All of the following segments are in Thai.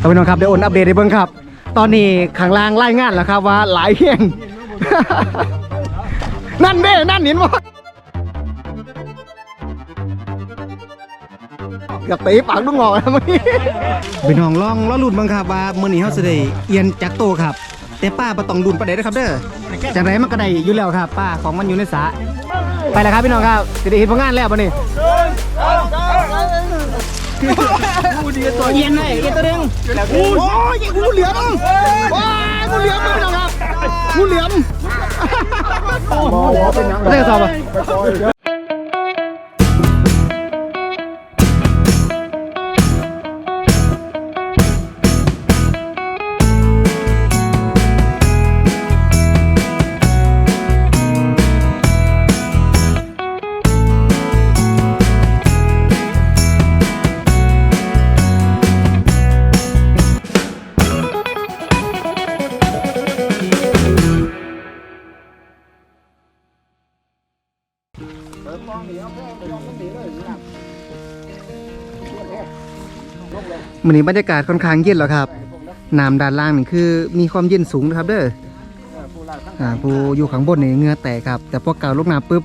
ท่านผู้ชมครับเดี๋ยวโอนอัปเดตให้เบิ่งครับ ตอนนี้ข้างล่างไล่งานแล้วครับว่าหลายแห่ง นั่นเด้นั่นเห็นบ่เกับตีปากลุงงอแล้วเมื่อกี้พี่น้องล่องล้อลุ่นบ้งครับว่ามื้อนี้เฮาสิได้เอียนจักโตครับ แต่ป้าบ่ต้องลุ่นประเด็นนะครับเด้อจังไรมันก็ได้อยู่แล้วครับ ป้าของมันอยู่ในสระไปแล้วครับพี่น้องครับสิได้เห็นผลงานแล้วบัดนี้ ตัวเย็นเลยเย็นตัวนึงโอ้ยงูเหลือมโอ้ยงูเหลือมไม่ต้องครับงูเหลือมเรียกสอบอะ มันนี้บรรยากาศค่อนข้างเย็นแล้วครับน้ำด้านล่างนี่คือมีความเย็นสูงนะครับเด้ออ่าผู้อยู่ข้างบนนี่เหงือแตกครับ แต่พอเก่าลูกน้ำปุ๊บ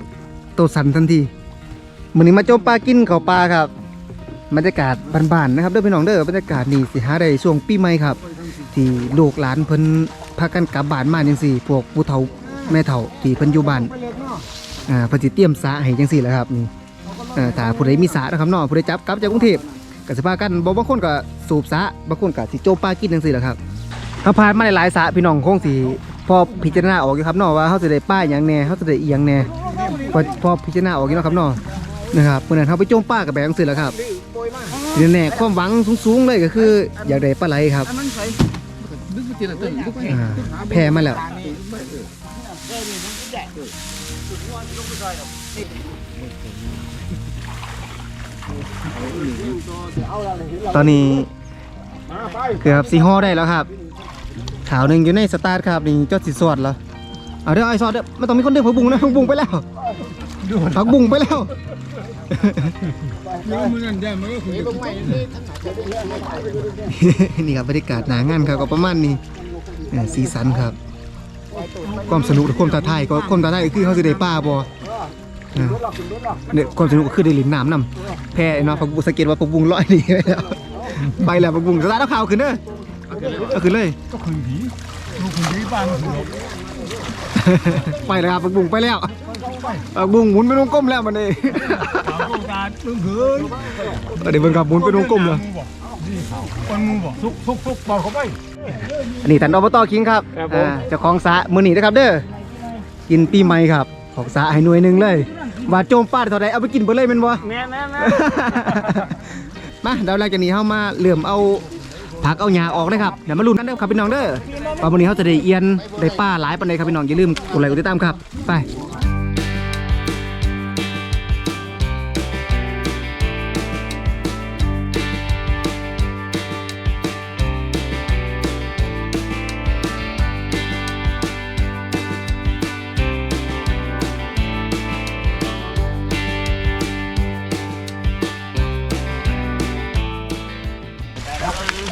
ตัวสั่นทันทีมันนี้มาโจมปลากินเขาปลาครับบรรยากาศบ้านๆนะครับเด้อพี่น้องเด้อบรรยากาศนี่สิหาได้ช่วงปีใหม่ครับ ที่ลูกหลานเพิ่นพากันกลับบ้านมาจังซี่พวกผู้เฒ่าแม่เฒ่าที่เพิ่นอยู่บ้านอ่าเพิ่นสิเตรียมสระให้จังซี่แหละครับนี่อ่อถ้าผู้ใดมีสระนะครับเนาะผู้ใดจับกลับจากกรุงเทพ ก็สิพากันบ่บางคนก็สูบสะบางคนก็สิโจมปลากินจังซี่แหละครับเขาผ่านมาหลายๆสะพี่น้องคงสิพอพิจารณาออกอยู่ครับเนาะว่าเฮาสิได้ป้าหยังแน่เฮาสิได้อีหยังแน่พอพอพิจารณาออกอยู่เนาะครับเนาะนะครับเมื้อนั้นเฮาไปโจมปลากับแบบจังซี่แหละครับทีนี้แน่ความหวังสูงๆเลยก็คือ อยากได้ปลาไหลครับอ่าแพ้มาแล้ว ตอนนี้เกือบสีห่อได้แล้วครับขาวหนึ่งอยู่ในสตาร์ทครับนี่เจ้าสีสวดแล้วเอาเดี๋ยวไอ้สอดเดี๋ยวไม่ต้องมีคนเดินผักบุ้งนะผักบุ้งไปแล้วผักบุ้งไปแล้วนี่ครับบรรยากาศหนางานครับก็ประมาณนี้เอ่อสีสันครับ ความสนุกและความท้าทายก็ความท้าทายคือเขาจะได้ป้าบอ เนี่ยความสนุกก็คือได้ลินน้ำนำแพ้เนาะพักบุงสังเกตว่าพักบุงลอยหนีไปแล้วไปแล้วพักบุงสตาร์ทเอาข่าวขึ้นเด้อเอาขึ้นเลยไปแล้วครับพักบุงไปแล้วพักบุงหมุนไปวงกลมแล้วมันเองโครงการมึงเขินเดี๋ยวเบิ่งครับหมุนไปวงกลมแล้วคนมึงบอกทุกทุกทุกบอกเขาไปอันนี้ท่านอบตคิงครับครับผมอ่าเจ้าของสระมือหนีนะครับเด้อกินปีใหม่ครับของสระให้หน่วยหนึ่งเลย ว่าโจมป้าเท่าไรเอาไปกินไปเลยแมันบ่ แม่แม่แม่มาเดี๋ยวหลังจากนี้เข้ามาเหลื่อมเอาผักเอาหญ้าออกเลยครับเดี๋ยวมาลุ้นกันเด้อครับพี่น้องเด้อว่าวันนี้เขาจะได้เอียนได้ป้าหลายปันใดครับพี่น้องอย่าลืมกดไลค์กดติดตามครับไป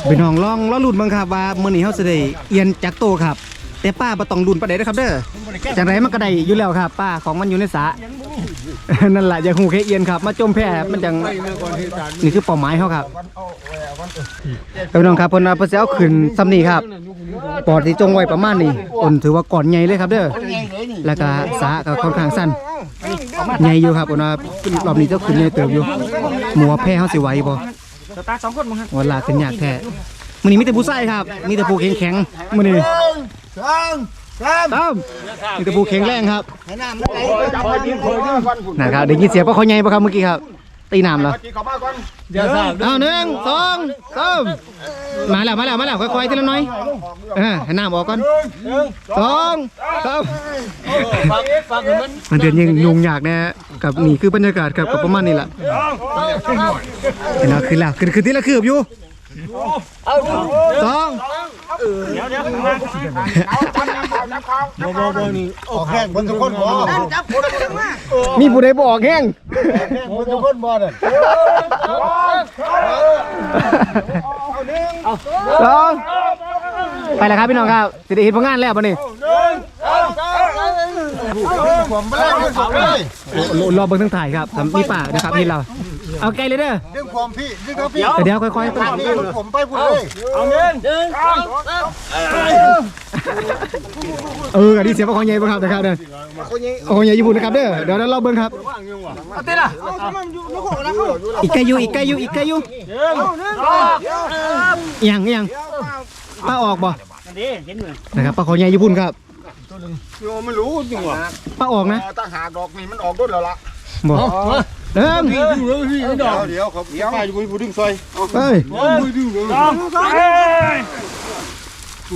พี่น้องลองล้อลุ่นบ้างครับว่ามื้อนี้เขาจะได้เอียนจักโตครับ แต่ป้าบ่ต้องลุ่นประเด็นนะครับเด้อจังไรมันก็ได้อยู่แล้วครับ ป้าของมันอยู่ในสระ นั่นแหละอย่าหูแค่เอียนครับ มาจมแพ้มันจังนี่คือเป้าหมายเขาครับพี่น้องครับเพิ่นว่าเพิ่นสิเอาขึ้นซ้ำนี้ครับปอดที่จงไว้ประมาณนี้อ่นถือว่าก่อนใหญ่เลยครับเด้อแล้วก็สระก็ค่อนข้างสั้นใหญ่อยู่ครับเพิ่นว่ารอบนี้เจ้าขึ้นใหญ่เติบอยู่หมัวแพ้เฮาสิไหวบ่ สตาร์ทสองคนมึงฮะวันลาขึ้นยากแท้มื้อนี้มีแต่ผู้ใส่ครับ มีแต่ผู้แข็งแข็งๆมื้อนี้สองสามตามมีแต่ผู้แข็งแรงครับให้น้ำมันไหลไปจับไปกินคนก่อนนะครับได้ยินเสียงปลาคอใหญ่ปะครับเมื่อกี้ครับ ตีน้ำแล้วเดี๋ยวทราบเอาหนึ่งสองสามมาแล้วมาแล้วมาแล้วค่อยๆทีละหน้อยเออให้น้ำออกก่อนสองสามฟังฟังมันมันเดือนยังยุ่งยากแน่กับนี่คือบรรยากาศครับกับประมาณนี้แหละเห็นแล้วขึ้นแล้วขึ้นขึ้นที่ละคืบอยู่สอง เดี๋ยวเดี๋ยวข้างล่างบ่บ่บ่นี่ออกแห้งบนทุกคนบ่มีผู้ใดบอกแห้งบนทุกคนบ่เด้อสองไปแล้วครับพี่น้องครับสิได้เห็นผลงานแล้วป่นี่ผมไม่ได้ดึงผมเลยรอเบิ่งทั้งถ่ายครับทำมีป่านะครับพี่เรา เอาไกลเลยเด้อ ดึงความพี่ดึงเขาพี่เดี๋ยวค่อยๆตามนี่ผมไปพูดเลยเอาเงินหนึ่งเอออันนี้เสียงของใหญ่บ่ครับนะครับเด้อของใหญ่ญี่ปุ่นนะครับเด้อ เดี๋ยวเราเบิ่งครับเอาเต้นอะอีกไกลอยู่อีกไกลอยู่อีกไกลอยู่หนึ่งสองอิหยังยังป้าออกบ่นะครับป้าของใหญ่ญี่ปุ่นครับโยไม่รู้จริงวะป้าออกนะตั้งหาดอกนี่มันออกต้นแล้วล่ะบ่ เริ่มเดี๋ยวเดี๋ยวเขาเดี๋ยวไปอยู่ผู้ดึงซอยเอ้ยหนึ่งสองเฮ้ย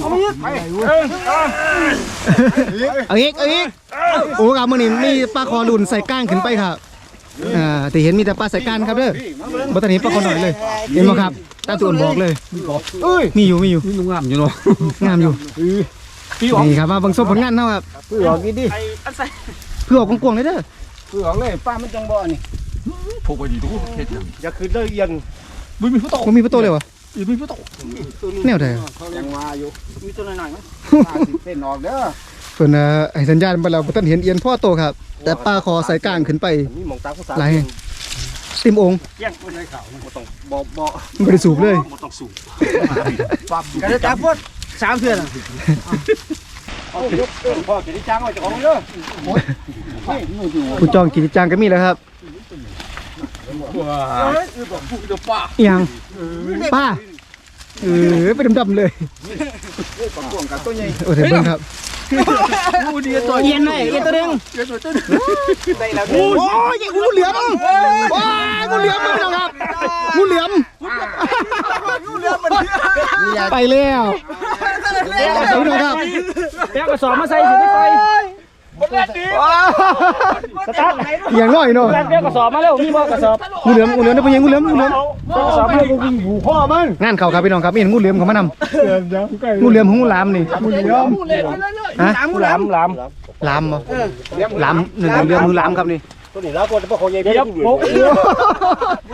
เอามาหนึ่งสองเอาอีกเอาอีกโอ้ครับมื้อนี้มีปลาคอหลุนใส่ก้างขึ้นไปครับอ่าแต่เห็นมีแต่ปลาใส่ก้านครับเด้อบ่ทันเห็นปลาคอหน่อยเลยเห็นบ่ครับตามตัวอ่อนบอกเลยมีอยู่มีอยู่นี่งามอยู่เนาะงามอยู่พี่ออกนี่ครับมาเบิ่งส้มผลงานเฮาครับเพื่อออกนี่ดิไอ้อันใส่เพื่อออกกว้างๆเลยเด้อเพื่อออกเลยป้ามันจังบ่นี่ พกไปดีทุกเฮ็ดยังอย่าขึ้นเลยเอียนไม่มีผู้โตบ่มีประตูเลยวะ อีไม่ผู้โตแนวใดเขายังมาอยู่มีตัวหน่อยๆมั้ยป้าสิเต้นออกเด้อเพิ่นน่ะให้สัญญาณไปแล้วบ่ทันเห็นเอียนพ่อโตครับ แต่ปลาคอใส่ก้างขึ้นไปนี่มองตาผู้สาวหลายแห่งเต็มองค์เกี้ยงคนในข่าวบ่ต้องบ่บ่บ่ได้สูบเลยบ่ต้องสูบปั๊บกระได้ตาพวดสามเทื่อน่ะเอายกพ่อจะได้จ้างไว้เจ้าของเด้อผู้จองกิจจางก็มีแล้วครับ ว้าคือแบบผู้จะป้าอีหยังป้าเออเป็นดำๆเลยโอ้ยเบิ่งครับผู้ดีตัวเอียนเลยเอียนตัวหนึงโอ้ยงูเหลือมว้างูเหลือมพี่น้องครับงูเหลือมไปแล้วพี่น้องครับแป้งกระสอบมาใส่สิไม่ไป สตาร์ทอย่างน้อยเนาะแป้งกระสอบมาแล้วมีบ่กระสอบงูเหลือมงูเหลือมนี่เป็นยังงูเหลือมงูเหลือมกระสอบมาแล้ววิ่งอยู่พ่อมันงานเขาครับพี่น้องครับเห็นงูเหลือมเขามานำงูเหลือมของงูหลามนี่ฮะหลามหลามหลามบ่หลามหนึ่งเหลือมงูหลามครับนี่ ตัวนี้แล้วพอจะพอใหญ่เดี๋ยวโป๊ก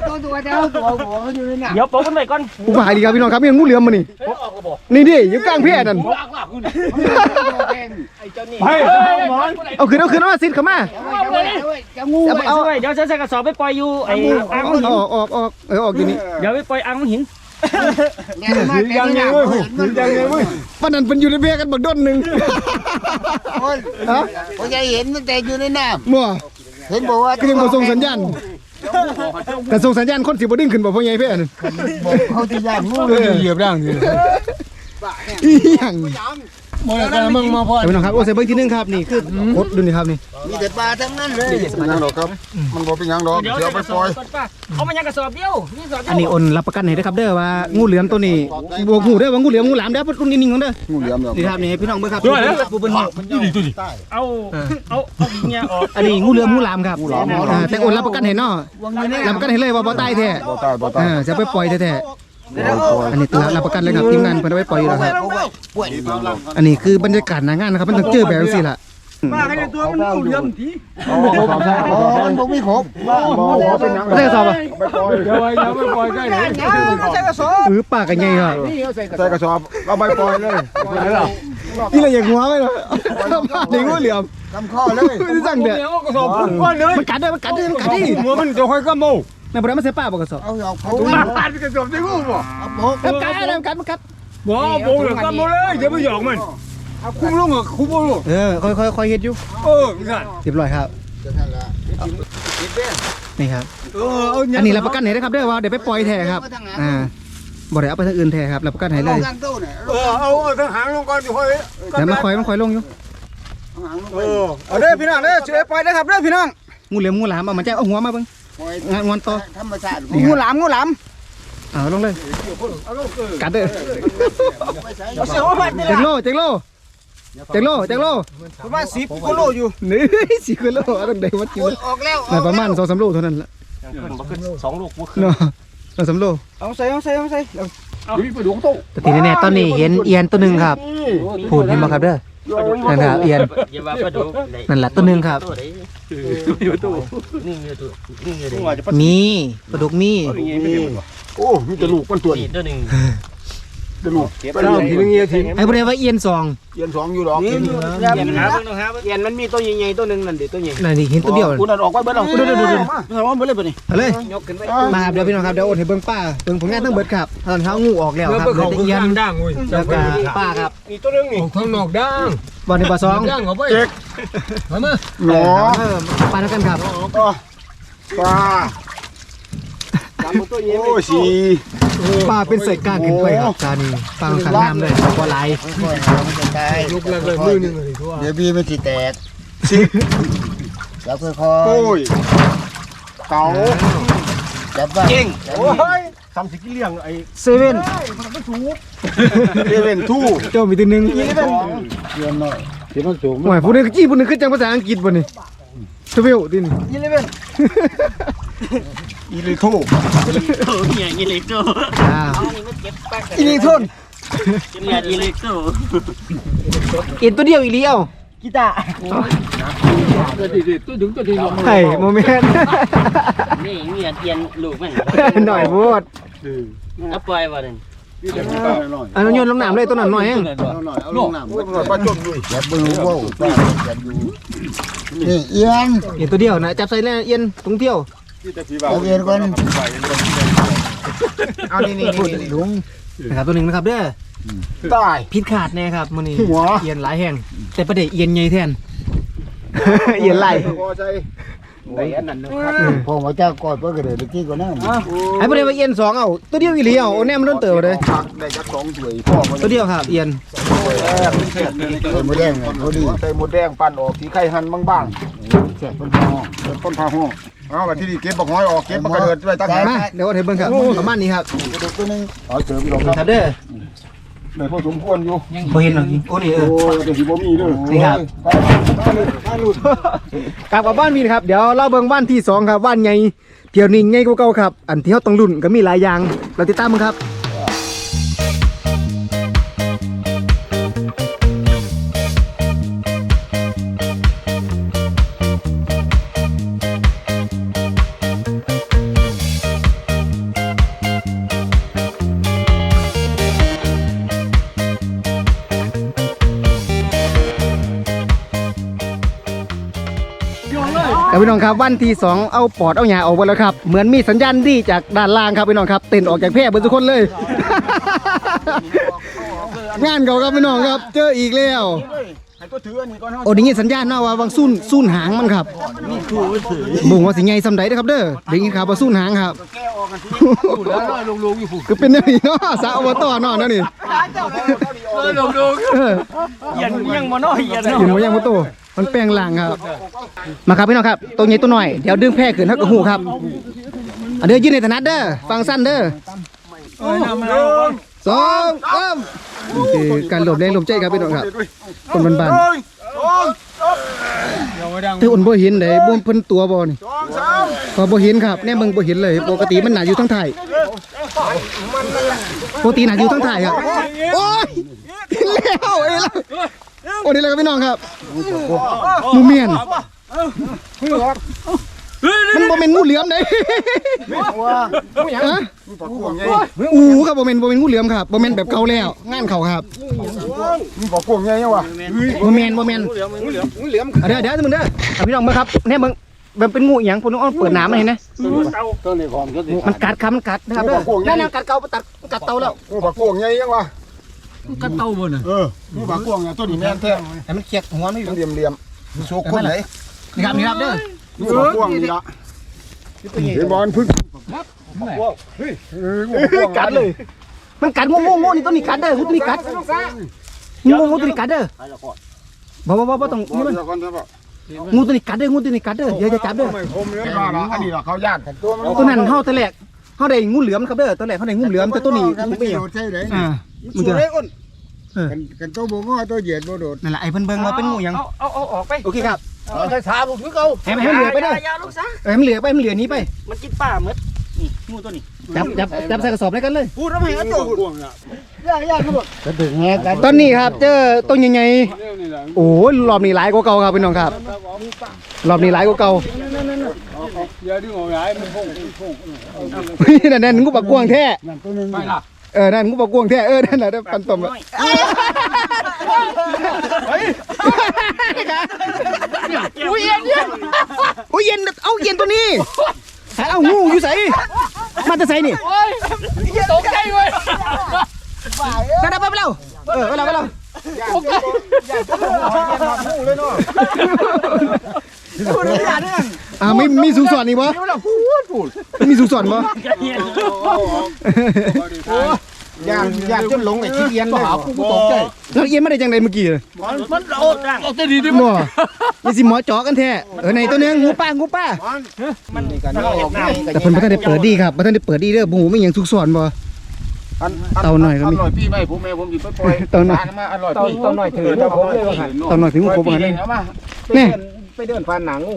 ตัวตัวเจ้าตัวหัวอยู่นี่น่ะเดี๋ยวโป๊กกันไปก่อนอุบายดีครับพี่น้องครับเห็นงูเหลือมมานี่นี่ดิอยู่กลางแพร่นั่นไปเอาขึ้นเอาขึ้นเอามาสิเข้ามาจะงูเอาเอาเดี๋ยวฉันใส่กระสอบไปปล่อยอยู่ไอ้อ่างเอาหินออกออกออกเออออกอยู่นี่เดี๋ยวไปปล่อยอ่างหินยังไงเว้ยยังไงเว้ยปานนั้นเป็นอยู่ในแพร่กันบักด้นหนึงฮะพอใหญ่เห็นตั้งแต่อยู่ในน้มั่วำ เห็นบอกว่าก็ยังบ่ส่งสัญญาณแต่ส่งสัญญาณคนสิบ่ดึงขึ้นบ่พ่อใหญ่แพร่นั่นเขาที่ย่างงูเลยเหยียบร่างนี่อีหยัง หมดแล้วมึงมาพอเอาพี่น้องครับโอ้ใส่เบิ่งทีนึงครับนี่คือกดดูนี่ครับนี่มีแต่ปลาทั้งนั้นเลยมันยังดอกครับ มันบ่เป็นยังดอกเดี๋ยวเดี๋ยวไปปล่อยเอามายังกระสอบเดียวนี่สอบเดีอัยนวนี้โอนรับประกันให้เด้อครับเด้อว่างูเหลือมตัวนี้บ่ฮู้เด้อว่างูเหลือมงูหลามเด้อเพิ่นรุ่นนิ่งๆของเด้องูเหลี่ยมดอกนี่ครับนี่ให้พี่น้องเบิ่งครับผู้เบิ่งเอาเอาเอาดินเนี่ยออกอันนี้งูเหลือมงูหลามครับอ่าแต่โอนรับประกันให้เนาะรับประกันให้เลยว่าบ่ตายแท้บ่ตายบ่ตาย อ่าจะไปปล่อยแท้ๆ อันนี้ตัวรับประกันเลยครับทีมงานเพิ่นเอาไปปล่อยอยู่แล้วครับอันนี้คือบรรยากาศหน้างานนะครับมันต้องเจอแบบนี้ล่ะป้าให้ตัวมันงูเหลือมทีอ๋อมันบ่มีครบบ่บ่เป็นยังไม่ใช่กระสอบอะไปปล่อยเดี๋ยวไว้เดี๋ยวไปปล่อยใกล้เลยหรือปากกันใหญ่ครับใส่กระสอบเอาไปปล่อยเลยนี่เราอยากหัวไว้เนาะมาถึงงูเหลือมทำข้อเลยไม่ได้สั่งเด้อกระสอบก้อนเลยมันกัดเด้อมันกัดเด้อมันกัดดิหัวมันจะค่อยก็โม่ ในบ่ได้มาใส่ป้าบ่กระสอบเอาออกโผมาปาดกระสอบได้งูบ่เอาโผมันกัดเด้อมันกัดมันกัดบ่โม่เลยก็โม่เลยเดี๋ยวไปหยอกมันเอาคุ้มลงอะคุ้มลงเออค่อยๆค่อยเฮ็ดอยู่เออนั่นเรียบร้อยครับนั่นละนี่ครับเออเอาอันนี้รับประกันให้นะครับเด้อว่าเดี๋ยวไปปล่อยแท้ครับอ่าบ่ได้เอาไปทางอื่นแท้ครับรับประกันให้เลยกันตู้เนี่ยเออเอาเอาทั้งหางลงก่อนดิค่อยแล้วมันคอยมันคอยลงอยู่เออเอาเด้อพี่น้องเด้อช่วยปล่อยนะครับเด้อพี่น้องงูเหลือมงูหลามเอามันจะเอาหัวมาเบิ่งปล่อย งานงอนต่อธรรมชาติงูหลามงูหลามเอาลงเลยกัดเด้อเอาเสียว่ามันเจ็กโลเจ็กโลเจ็กโลเจ็กโลประมาณ10กิโลอยู่นี่สี่กิโลอะไรเด็กวัดกินออกแล้วน่าประมาณสองสามโลเท่านั้นละสองลูกบ่เนาะสองสามโลเอาใส่เอาใส่เอาใส่มีไปดวงโตแต่ทีแน่ๆตอนนี้เห็นเอียนตัวหนึ่งครับพูดเห็นบ่ครับเด้อ นั่นครับเอียน อย่าว่าปลาดุกได้นั่นแหละตัวหนึ่งครับ ตัวไหนนี่เงือตัวนี่เงือได้มีปลาดุกมีโอ้มีแต่ลูกมันตัวนี่ตัวหนึ่ง จะลูกเก็บไปลูกทีนึงเงี้ยทีไอ้พวกนี้ว่าเอียนซองเอียนสองอยู่ดอกเย็นหาเบิ่งต้องหาเบิ่งเย็นมันมีตัวใหญ่ๆตัวหนึงนั่นเด็ตัวใหญ่นั่นนี่เห็นตัวเดียวคุณเอาออกไว้เบิ่งเอาคุณดูดูดูถามว่าเบิ่งเลยป่ะนี่เอาเลยยกขึ้นไปมาครับเดี๋ยวพี่น้องครับเดี๋ยวโอนให้เบิ่งป้าเบิ่งผลงานทั้งเบิดครับตอนเช้างูออกแล้วครับเหลือแต่เอียนด่างเว้ยแล้วก็ป้าครับมีตัวหนึงนี่ข้างนอกด่างบอลในปลาซองด่างเอาไปเจ๊กมามาหนอปลาเท่ากันครับปลาตามตัวใหญ่ โอ้สีปลาเป็นใส่ก้างขึ้นไปครับจานี่ปลาขังน้ำเลยปลาไหลยกแรกเลยมือหนึงเลยทั่วเดี๋ยวบีมันสิแตกจับค่อยโอ้ยเก๋าๆจับว่าเก่งโอ้ยทำสิกิเลี้ยงไอ้เซเว่นเอเวนทู่เจ้ามีตัวหนึงสองเรียนหน่อยที่มันสูงหมายผู้หนึงจี้ผู้หนึงขึ้นจังภาษาอังกฤษบ่นี่ทวิลดินยี่เลยเว้น อีลิทู่โอ้ยยี่เลยโตอ่าอีลิทนเนี่ยอีเลยโตเอ็นตัวเดียวอีเลียวกีตาร์ตัวดีตัวดึงตัวดีลงไอ้โมเมนต์นี่เนี่ยเทียนลูกมันหน่อยโพดเอาปล่อยบ่นั่นพี่จะมีตาหน่อยอันนั้นโยนลงน้ำเลยตัวนั้นหน่อยเองเอาหน่อยเอาลงน้ำโอ้ยปลาจมด้วยจับมือว้าวป้าจับอยู่นี่เอียงเอ็นตัวเดียวนะจับใส่แล้วเอ็นตรงเที่ยว พี่จะพี่บ่าวเอาเอียงก่อนเอานี่นี่พูดลุงนะครับตัวหนึ่งนะครับเด้อตาย พิษขาดแน่ครับมื้อนี้หัว เอียนหลายแห่ง แต่ประเดี๋ยวเอียนใหญ่แทน เอียนไหลพอใจไอ้อันนั้นนะครับพ่อมาเจ้ากอดเพื่อกระเดิดกี้ก่อนนะไอ้ประเดี๋ยวว่าเอียนสองเอาตัวเดียวอีหลีเอาโอ้แน่มันโดนเติบเลย ผักได้จักสองถ้วยพ่อมันตัวเดียวครับเอียนเออมาแดงไงเขาดีใส่หมดแดงปั่นออกที่ไข่หั่นบางแซ่บเป็นพ่อๆเป็นต้นพาห้อง เอาแบบที่นี่เก็บบักห้อยออกเก็บบักกระเดิดไว้ตั้งมาเดี๋ยวเอาให้เบิ่งครับประมาณนี้ครับกระดูกตัวนึงเอาเสริมอีกคครัรับบเด้อได้พอสมควรอยู่บ่เห็นหรอกโอ้นี่เอโอ้อยเดี๋ยวสิบ่มีเด้อนี่ครับกลับมาบ้านพี่นะครับ เดี๋ยวเล่าเบิ่งบ้านที่สองครับบ้านใหญ่เที่ยวนี้ใหญ่กว่าเก่าครับ อันที่เขาต้องรุ่นก็มีหลายอย่างเราติดตามมึงครับ องครับวันที่สองเอาปอดเอาหยาออกไปแล้วครับ เหมือนมีสัญญาณดีจากด้านล่างครับพี่น้องครับเต้นออกจากแพร่เบนทุกคนเลย งานเขาครับพี่น้องครับ เจออีกแล้วให้ตัวถืออันนี้ก่อนเฮาโอ้ได้ยินสัญญาณเนาะว่าวังซุ่นซุ่นหางมันครับบ่งว่าสิใหญ่ซำใดเด้อครับเด้อได้ยินข่าวว่าซุ่นหางครับแล้วน้อยลงๆอยู่ผู้คือเป็นแนวนี้เนาะสาวอบตเนาะเนาะนี่ลงดูเออยันยังบ่น้อยยันเห็นบ่ยังบ่โต มันแปลงร่างครับ มาครับพี่น้องครับตัวใหญ่ตัวหน้อยเดี๋ยวดึงแพร่ขึ้นเฮาก็ฮู้ครับอันเด้อยืนในถนัดเด้อฟังสั้นเด้อสองสามนี่คือการหลบแรงหลบใจครับพี่น้องครับคนบ้านๆที่อุ่นบ่ห็นได้บ่เพิ่นตัวบ่นี่พอบ่ห็นครับแน่เบิ่งบ่ห็นเลย ปกติมันหนาอยู่ทั้งไทยปกติหนาอยู่ทั้งไทยครับโอ้ยแล้วเอ้ยแล้ว โอ้นี่แหละครับพี่น้องครับหมูเมียนมันบ่แม่นงูเหลือมเด้ฮะผักกวงใหญ่อูครับโบเมนโบเมนงูเหลือมครับโบเมนแบบเก่าแล้วงานเขาครับมีผักกวงใหญ่ยังวะโบเมนโบเมนเดี๋ยวเดี๋ยวมึงเด้อเอาพี่น้องมาครับเนี่ยมึงมันเป็นงูอหย่างผมต้องเอาเปิดน้ำมาเห็นไหมต้นนี้ของก็สิมันกัดครับมันกัดนะครับเด้อนั่นนะกัดเก่าตัดกัดเตาแล้วมีผักกวงใหญ่ยังวะ กัดเตาบนน่ะเออมีผักกวงเนี่ยตัวนี้แม่นแท้แต่มันเคียดหัวไม่อยู่เหลี่ยมเหลี่ยมมีโชคคนไหนนี่ครับนี่ครับเด้อมีผักกวงนี่ละเห็นบอลพึ่งเอองูผักกวงกัดเลย มันกัดงูงูงูนี่ตัวนี้กัดเด้องูตัวนี้กัดงูงูตัวนี้กัดเด้อบ่บ่บ่บ่ต้องนี่มันเดี๋ยวก่อนเถอะพ่องูตัวนี้กัดเด้องูตัวนี้กัดเด้ออย่าอย่าจับเด้อไม่คมเลยบ้าละอันนี้ละเขาญาติกันตัวมันตัวนั้นเฮาแต่แรกเฮาได้งูเหลือมครับเด้อตัวแรกเฮาได้งูเหลือมแต่ตัวนี้มันไม่ไม่เกี่ยวโดดใช่ไหมอ่า มันสูจะดได้อ้นกันกันตัวบ่งอตัวเหยียดบ่โดดนั่นแหละไอ้เพิ่นเบิ่งว่าเป็นงูหยังเอาเอาเอาออกไปโอเคครับใช้ถามผมคือเขาให้มันให้มันเหลือไปเด้ออย่าลูกซะเออให้มันเหลือไปให้มันเหลือนี้ไปมันกินป้าหมดนี่งูตัวนี้จับจับจับใส่กระสอบได้กันเลย พูดแล้วไม่เห็นตัวกวงอะก็ถึงแฮกันตอนนี้ครับเจอตัวใหญ่ๆโอ้ยรอบนี้หลายกว่าเก่าครับพี่น้องครับรอบนี้หลายกว่าเก่าอย่าดึงออกย้ายมันพุ่งพุ่งนั่นนั่นงูปักกวางแท้นั่นตัวนึงไปละ เเออนั่นงูบอกกวงแท้เออนั่นแหละปันตมอะอุ้ยเย็นเย็นอุ้ยเย็นเอาเย็นตัวนี้เอางูอยู่ใส่มาจะใส่นี่ตกใจเว้ยไปแล้วไปแล้วเออไปแล้วไปแล้วเลยเนาะอ่าไม่มีสูงสอนนี่วะมีสูงสอนบ่ ย่างย่างจนหลงไอ้ขี้เกียจเลยกูตกใจแล้วเย็นมาได้จังไดเมื่อกี้ มันโอดดังตกใจดีดิบ่นี่สิหมอจอกันแท้เออในตัวนึงงูป้างูป้า มันนี่กันเอาออกมาแต่เพิ่นบ่ทันได้เปิดดีครับบ่ทันได้เปิดดีเด้อบ่ฮู้มีหยังสูงสอนบ่ เต่าหน่อยก็มีอร่อยพี่ไม่ผมแม่ผมหยิบไปปล่อยเต่าหน่อย มาอร่อยพี่เต่าหน่อยถือเต่าผมเลยว่าหันตอนหน่อยถึงงูครบบ่ปล่หัอยนปีนี่เเอามาแน่ ไปเดินผ่านหนังงู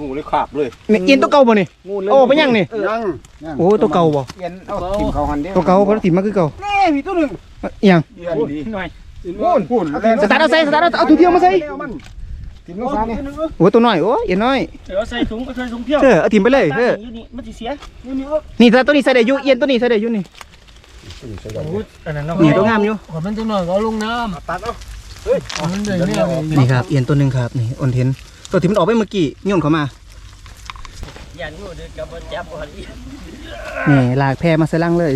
งูเลยขาบเลยนี่เอียนตัวเก่าบ่นี่งูเลยโอ้ไปยังนี่ยังโอ้ตัวเก่าบ่เอียนเอาทิมเขาหันเดียวตัวเก่าบ่ได้ติดมาคือเก่านี่พี่ตัวหนึ่งอีหยังเอียนดีหน่อยพูนพูนสตาร์ทเอาใส่สตาร์ทเอาเอาถุงเที่ยวมาใส่มันทิมลูกฟ้านี่โอ้ตัวน้อยโอ้เอียนน้อยเดี๋ยวใส่ถุงใส่ถุงเพี้ยวเออเอาถิ่มไปเลยเอออยู่นี่มันสิเสียนี่ถ้าตัวนี้ใส่ได้อยู่เอียนตัวนี้ใส่ได้อยู่นี่อันนั้นเนาะนี่ตัวงามอยู่มันจะหน่อยก็ลงน้ำตัดเอามันเดินเนี่ยนี่ครับเอียนตัวหนึงครับนี่ออนเทน ตัวที่มันออกไปเมื่อกี้โยนเข้ามายันงูเด็กกับจับบ่หันอีนี่ลากแพรมาใส่ลังเลย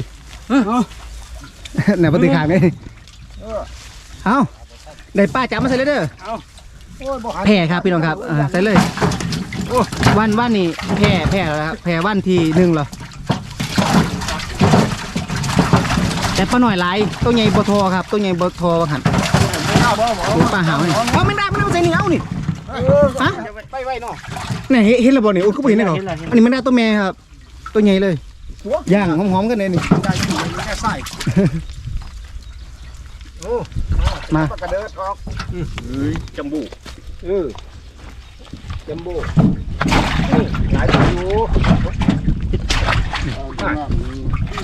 ไหนปฏิขางนี่เอาได้ป้าจับมาใส่เลยเด้อโอ้ยบ่หันแพรครับพี่น้องครับอ่าใส่เลยวันวันนี่แพรแพรแล้วครับแพรวันที่หนึ่งเหรอแต่ป้าหน่อยหลายตัวใหญ่บทอครับตัวใหญ่บทอหันตัวปลาหาวนี่เอาไม่ได้ไม่ได้ใส่นี่เอานี่ ฮะไปไว้เนาะนี่เห็นเห็นแล้วบ่นี่โอ้ยเขาบ่เห็นได้หรออันนี้มันได้ตัวแม่ครับ ตัวใหญ่เลยย่างหอมๆกันเลยนี่ได้ที่แค่ใส่โอ้มาปากกระเดิดออกจำบูเออเจมโบ้นี่หลายตัวอยู่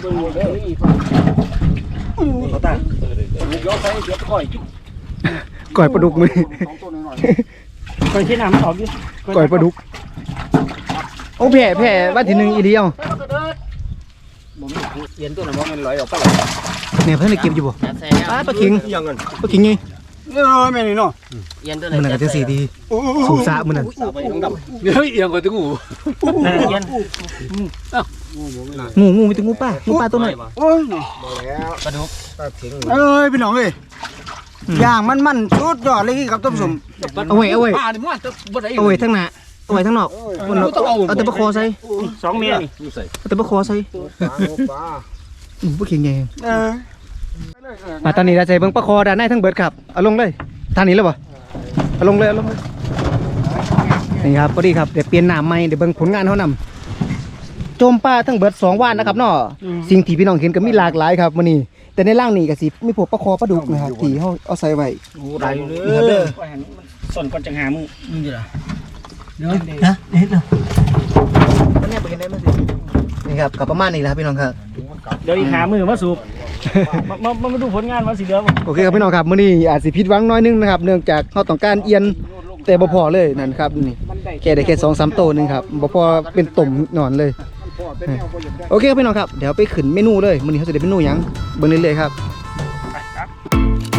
เบิ่งหมดเลยเขาตั้งลูกย้อนใส่เดี๋ยวค่อยจุ๊บก่อยปลาดุกมือ สองตัวหน่อยค่อยเช็ดน้ำมันออกดิก่อยปลาดุกโอ้แผ่แผ่วันที่หนึ่งอีเดียวเย็นตัวนั้นมันลอยออกไปเนี่ยเพิ่นได้เก็บอยู่บ่ป้าปลาขิงยังเงินปลาขิงไงเออแม่นี่เนาะเย็นตัวมันนั่นก็จะสีดีสูบสะมันนั่นสาวไปทั้งดำเฮ้ยเอียงกว่าตึงหูเย็นงูงูมีแตัวงูป้างูป้าตัวน้อยโอ้ยแล้วปลาดุกปลาถิงเอ้ยพี่น้องเอ้ย ย่างมันมันสุดยอดเลยครับท่านผู้ชมเอาไว้เอาไว้ป้านี่มันจะบ่ได้เอาไว้ทั้งหน้าเอาไว้ทั้งนอกมันเอาเอาแต่ปลาคอใส่สองเมียนี่เอาแต่ปลาคอใส่ปลาปลาอืมปลาขิงไงเออมาตอนนี้เราใส่เบิ่งปลาคอด้านในทั้งเบิดครับเอาลงเลยทางนี้แล้วบ่เอาลงเลยเอาลงเลยนี่ครับพอดีครับเดี๋ยวเปลี่ยนน้ำใหม่เดี๋ยวเบิ่งผลงานเขานำโจมปลาทั้งเบิดสองว่านนะครับเนาะสิ่งที่พี่น้องเห็นก็มีหลากหลายครับมื้อนี้ แต่ในร่างนี้ก็สิมีพวกปลาคอปลาดุกนะครับที่เฮาเอาใส่ไว้ได้เลนี่ครับเด้อส่วนก่อนจะหามึงมึงจะฮะเห็นเหรอมันแน่ไปเห็นได้มั้ยสินี่ครับก็ประมาณนี้แหละครับพี่น้องครับ เดี๋ยวอีกหามือมาสูบมามามาดูผลงานมาสิเดี๋ยวโอเคครับพี่น้องครับมื้อนี้อาจสิผิดหวังน้อยนึงนะครับเนื่องจากเราต้องการเอียนแต่บ่พอเลยนั่นครับนี่แค่ได้แค่2-3โตวหนึงครับบ่พอเป็นตุ่มนอนเลย พ่อเป็นแนวบ่อยากได้โอเคครับพี่น้องครับ เดี๋ยวไปขึ้นเมนูเลยมื้อนี้เขาจะได้เมนูหยังเบิ่งเรื่อยๆครับเสียงเ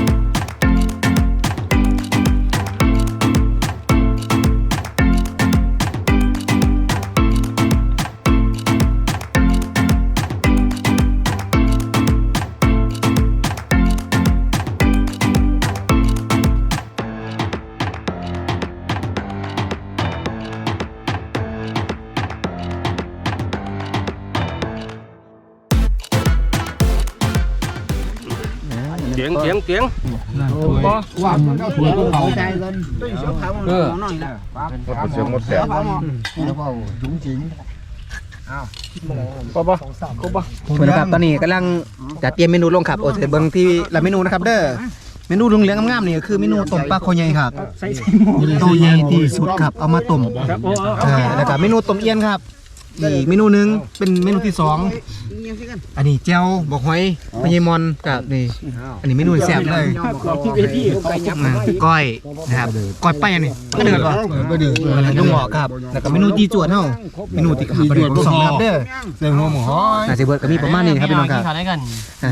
สียงเสียงว่ามันเอาถั่วเขาใจกันได้เสียขาวมันหน่อยนะเสียหมดแสนแล้วก็จุ๋งจิ๋งปะปะครบปะเพิ่นครับตอนนี้กำลังจัดเตรียมเมนูลงครับโอ้จะเบิ่งที่ละเมนูนะครับ เด้อเมนูเหลืองๆงามๆนี่ก็คือเมนูต้มปลาคอใหญ่ครับใส่ใส่หม้อตัวใหญ่ที่สุดครับเอามาต้มครับโอ้เออแล้วก็เมนูต้มเอียนครับ อีกเมนูหนึงเป็นเมนูที่สองอันนี้เจ้าบอกหอยพญมอนกับนี่อันนี้เมนูแซ่บเลยที่เวทีไปยับอ่าก้อยนะครับก้อยไปอันนี้ก็เดือดป่ะก็ดื้อลุงหมอครับแล้วก็เมนูจีจวดเฮาเมนูที่ขาประเดี๋ยวสองครับเด้อเรื่องหัวหมูหอยน่าจะเบิดก็มีประมาณนี้ครับพี่น้องครับกินข้าวได้กัน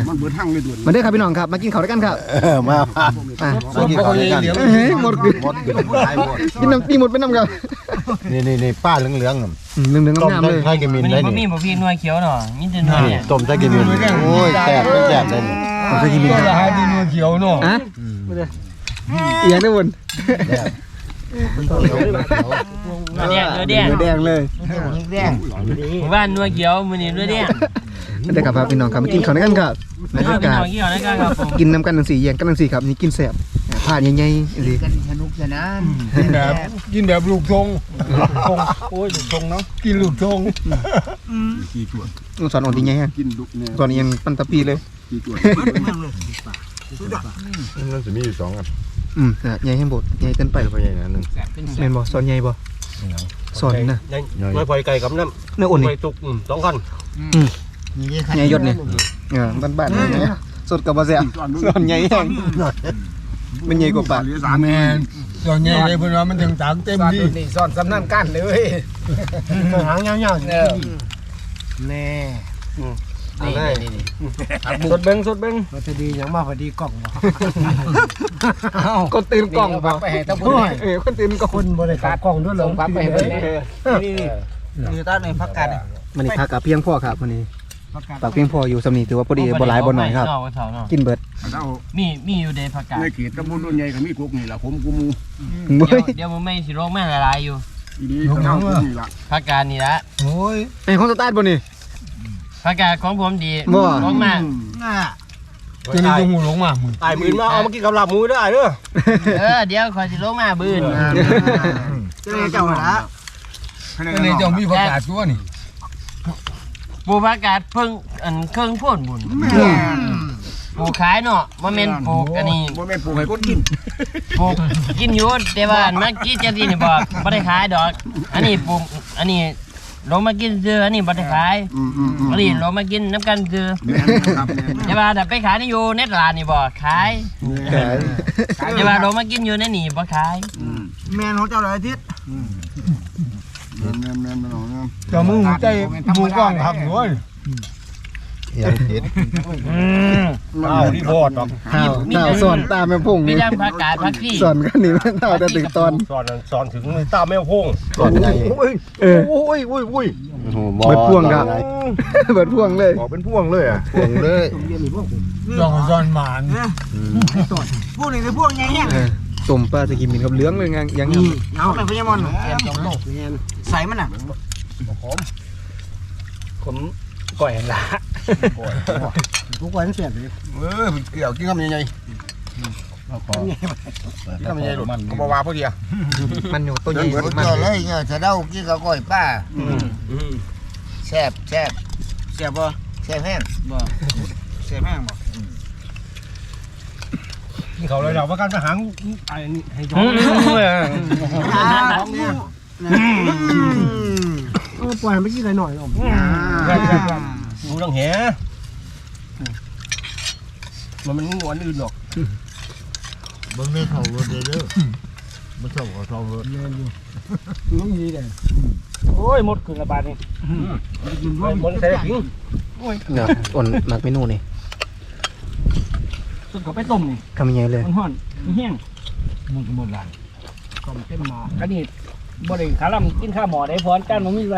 มันเบิดทั้งเลยด่วนมาเด้อครับพี่น้องครับมากินข้าวด้วยกันครับเออมามาอะมากินข้าวด้วยกันเฮ้ยหมดกินหมดกินหลายหมดกินน้ำตีหมดไปน้ำครับนี่นี่นี่ป้าเหลืองๆน่ะ อืมเหลืองๆต้มงามๆได้เลยให้กินมินวันได้นี้บ่มีนี่บ่พี่หน่วยเขียวเนาะมีแต่หน่วยเนี่ยต้มได้กินมินโอ้ยแซ่บไม่แซ่บเลยนี่ผมจะกินมีก็คละรับหายดีนัวเขียวเนาะฮะอีกอย่างได้บน หน่วยแดงหน่วยแดงแดงเลยหมู่บ้านหน่วยเขียวมื้อนี้หน่วยแดงได้ครับครับพี่น้องครับมากินข้าวด้วยกันครับบรรพี่ยากาศน้องกินข้าวได้กันครับผมกินน้ำกันทั้งสี่แย่งกันทั้งสี่ครับนี่กินแซ่บผ่านใหญ่ๆสิกินแบบกินแบบลูกทงทงโอ้ยลูกทงเนาะกินลูกทงกี่จวดสอนอ่อนดีไงฮะกินดุเนี่ยสอนยังปันตะปีเลยกี่จวดมันจะมีอยู่สองอัน อืมนะใหญ่ให้บดใหญ่เกินไปไปใหญ่นะหนึ่งแม่นบ่สอนใหญ่บ่สอนนะน้อยพอยไก่กับน้เนื้ออ่อนนี่ำตุกสองคันใหญ่ยศนี่เออบ้านๆนี่สดกับบ่แซ่บสอนใหญ่แห้งมันใหญ่กว่าปากเหลือสามแมนตอนนี้เลยเพิ่นว่ามันถึงตังเต็มที่นี่ซ่อนสำนักกันเลยหางยาวๆ เออแน่นี่นี่นี่สดเบิ้งสดเบิ้งพอดียังมาพอดีกล่องบ่ก็ตื่นกล่องปับ่กไปให้ตะบุญเออคนตื่นกล่องคนบ่ได้ขาดกล่องด้วยเหรอส่งปักไปให้เพิ่นนี่นี่นี่นี่ตาในพักกันมันนี่พักกับเพียงพอครับวันนี้ปากเพียงพออยู่สำนีถือว่าพอดีบ่หลายบ่หน่อยครับเนาะเฒ่าเนาะกินเบิดเอามีมีอยู่ในผักกาดในเขตตะบุญรุ่นใหญ่ก็มีกุกนี่ล่ะผมกูมูเฮ้ยเดี๋ยวเดี๋ยวมึงไม่สิโรงแม่ละลายอยู่อีนี้ก็เท่ากุกนี่ล่ะผักกาดนี่ละโอ้ยไอ้ของสตาร์ทบ่นี่ ผักกาดของผมดีบ่ของมาน่าจะนี่ต้องหูลงมามึงตายมืนมาเอามากินกับลาบหมูได้เด้อเออเดี๋ยวขอยสิลงมาบื้นจะได้เจ้าละคะแนจะได้เจ้ามีประกาศตัวนี่ปลูกผักกาดเพิ่งอันเครื่องพ่นบุญปลูกขายเนาะบ่แม่นปลูกอันนี้บ่แม่นปลูกให้คนกินปลูกกินอยู่แต่ว่าอันมากินจะดีนี่บ่บ่ได้ขายดอก อันนี้ปลูกอันนี้ ลงมากินซื้ออันนี้บ่ได้ขายอืมอืมอืมอันนี้ลงมากินน้ำกันซื้อแม่นครับแม่นแต่ว่าถ้าไปขายในอยู่ในตลาดนี่บ่ขายขายแต่ว่าลงมากินอยู่ในนี่บ่ขายอืมแม่ของเจ้าหลายทิศแม่นแม่นแม่นแม่นแม่นเจ้ามึงใจหมูกล้องครับหนูยั งติดอ้าวที่บอดดอกข้าวข้าวสอนตามแม่พุ่งมีนี่ทั้งผักกาดผักชีสอนกันนี่แม่นเท่าแต่ถึงตอนสอนสอนถึงตาแมวพงสอนไงเออโอ้ยโอ้ยโอ้ยเบิดพ่วงครับเบิดพ่วงเลยบอกเป็นพ่วงเลยอะพ่วงเลยลองจอนหมานพวกนี้คือพวกไงเนี่ยเออต้มปลาสกิมมินกับเหลืองเลยยังยังเอาไปพญามอนใส่มันอะผม ก่อยละทุกวันเสียบเลยเออเกี่ยวกินคำใหญ่ๆกินคำใหญ่ๆหลุดก็บ่ว่าพอดีอะมันอยู่ตัวใหญ่เบิดมันเจ้าเลยเนี่ยจะเด้ากินกับก้อยป้าแซ่บแซ่บเสียบบ่แซ่บแห้งบ่เสียบแม่งบ่นี่เขาเลยเราว่าการทหารไอ้นี่ให้ย้ออืน มปล่อยมันกินหน่อยๆอมดูดังแหมันมันงวนอื่นหรอกเบิ่งในเขารถเด้อมันชอบเขาทองรถน้องยีเด้โอ้ยหมดคืนละบาทนี่หมดใส่ถึงเนี่ยอ่อนหมักเมนูนี่สุดเขาไปต้มนี่คำใหญ่เลยมันห่อนมันแห้งมันหมดหลายก็เต็มมาอันนี้ บ่ได้ขาลำกินข้าวหมอได้พรจานมันมีอะไร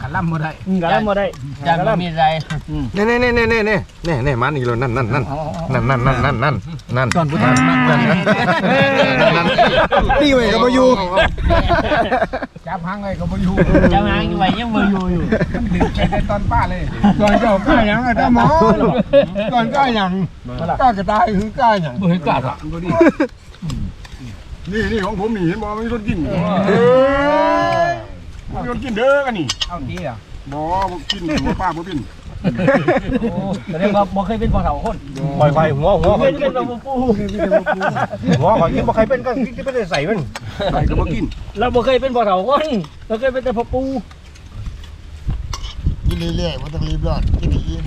ขันล่ำบ่ได้ขาลำบ่ได้จานบ่มีอะไรเน่เน่เน่เน่เน่เน่เน่เน่มันอีกแล้วนั่นนั่นนั่นนั่นนั่นนั่นนั่นนั่นนั่นก่อนพุทธานั่นนั่นนั่นนั่นนี่เว้ยกับมาอยู่จับหางไงก็บ่อยู่เจ้าหางอยู่ไว้ยังบ่อยู่อยู่ใช้ตอนป้าเลยก่อนเจ้ากล้าหยังอะตาหมอก่อนกล้าหยังกล้ากระต่ายคือกล้าหยังบ่เห็นกาดอะ นี่นี่ของผมนี่เห็นบ่มันรถกินมันรถกินเด้อกันนี่เอาทีอะบ่บ่กินหัวป้าบ่เป็นแสดงว่าบ่เคยเป็นพ่อเฒ่าคนปล่อยไฟหัวหัวเป็นเป็นบ่ปูหัวขอกินบ่ใครเป็นก็กินไปได้ใส่มันไปก็บ่กินเราบ่เคยเป็นพ่อเฒ่าคนเราเคยเป็นแต่พ่อปู่กินเรื่อยๆบ่ต้องรีบร้อนกินอีก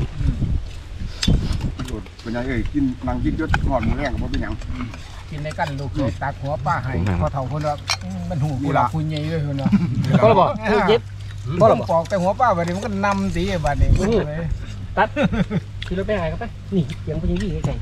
เป็นยังเอ้ยกินนางกินยศหอดหมูแรงก็บ่เป็นหยัง กินในกันลูกเคยตักหัวป้าให้พ่อเฒ่าคนว่าอืมมันหูกูนี่ละล่ะคุณใหญ่เลยคนว่าก็เลยบอกเย็บบ่ต้องปอกแต่หัวป้าบัดนี้มันก็นำตีบัดนี้ตัดคือรถไปหายกันไปนี่เสียงเป็นอยังไงไกล